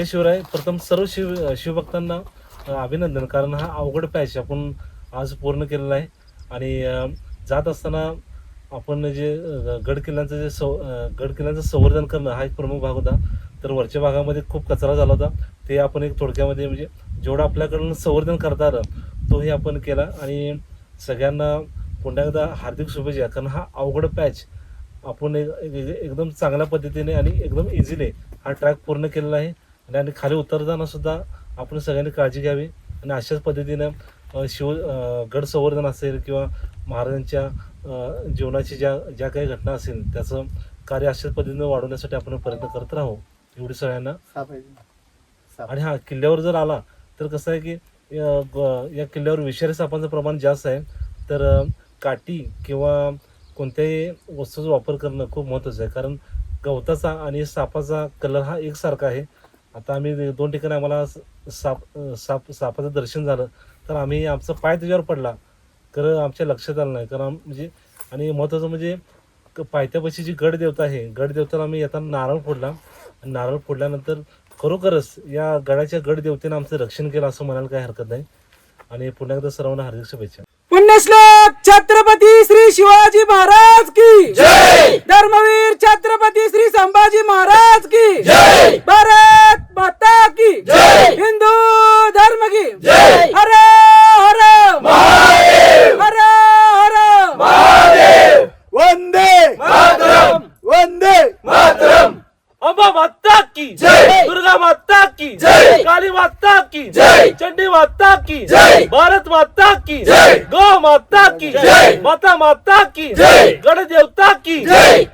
जय शिवराय प्रथम सर्व शिव शिवभक्तांना अभिनंदन. कारण हा अवघड पॅच आपण आज पूर्ण केलेला आहे. आणि जात असताना आपण जे गडकिल्ल्यांचं गड किल्ल्यांचं जे सव गडकिल्ल्यांचं गड किल्ल्यांचं संवर्धन करणं हा एक प्रमुख भाग होता. तर वरच्या भागामध्ये खूप कचरा झाला होता. ते आपण एक थोडक्यामध्ये म्हणजे जेवढं आपल्याकडून संवर्धन करता आलं तोही आपण केला. आणि सगळ्यांना पुन्हा एकदा हार्दिक शुभेच्छा. कारण हा अवघड पॅच आपण एक- एक- एकदम चांगल्या पद्धतीने आणि एकदम इझिली हा ट्रॅक पूर्ण केलेला आहे. आणि आणि खाली उतरताना सुद्धा आपण सगळ्यांनी काळजी घ्यावी. आणि अशाच पद्धतीनं शिव गड संवर्धन असेल किंवा महाराजांच्या जीवनाची ज्या ज्या काही घटना असेल त्याचं कार्य अशाच पद्धतीनं वाढवण्यासाठी आपण प्रयत्न करत राहू. एवढी सगळ्यांना. आणि हा किल्ल्यावर जर आला तर कसं आहे की ग- या किल्ल्यावर विषारी सापांचं प्रमाण जास्त आहे. तर काठी किंवा कोणत्याही वस्तूचा वापर करणं खूप महत्त्वाचं आहे. कारण गवताचा आणि सापाचा कलर हा एकसारखा आहे. आता आम्ही दोन ठिकाणी आम्हाला साप साप सापाचं दर्शन झालं. तर आम्ही आमचा पाय त्याच्यावर पडला. तर आमच्या लक्षात आलं नाही. कारण आम- म्हणजे आणि महत्त्वाचं म्हणजे क- पायथ्यापाशी जी गड देवता आहे गड देवताला आम्ही येताना नारळ फोडला. आणि नारळ फोडल्यानंतर खरोखरच या गडाच्या गड देवतेनं आमचं रक्षण केलं असं म्हणायला काही हरकत नाही. आणि पुन्हा एकदा सर्वांना हार्दिक शुभेच्छा. पुण्यश्लोक छत्रपती श्री शिवाजी महाराज की. जय! धर्मवीर छत्रपती श्री संभाजी महाराज की. जय! भारत! हिंदू धर्म की। जय! हर हर। महादेव! हर हर। वंदे! वंदे! अंबा माता की। जय! दुर्गा माता की। जय! काली माता की। जय! चंडी माता की। जय! भारत माता की। जय! गौ माता की। जय! माता माता की। जय! गण देवता की। जय!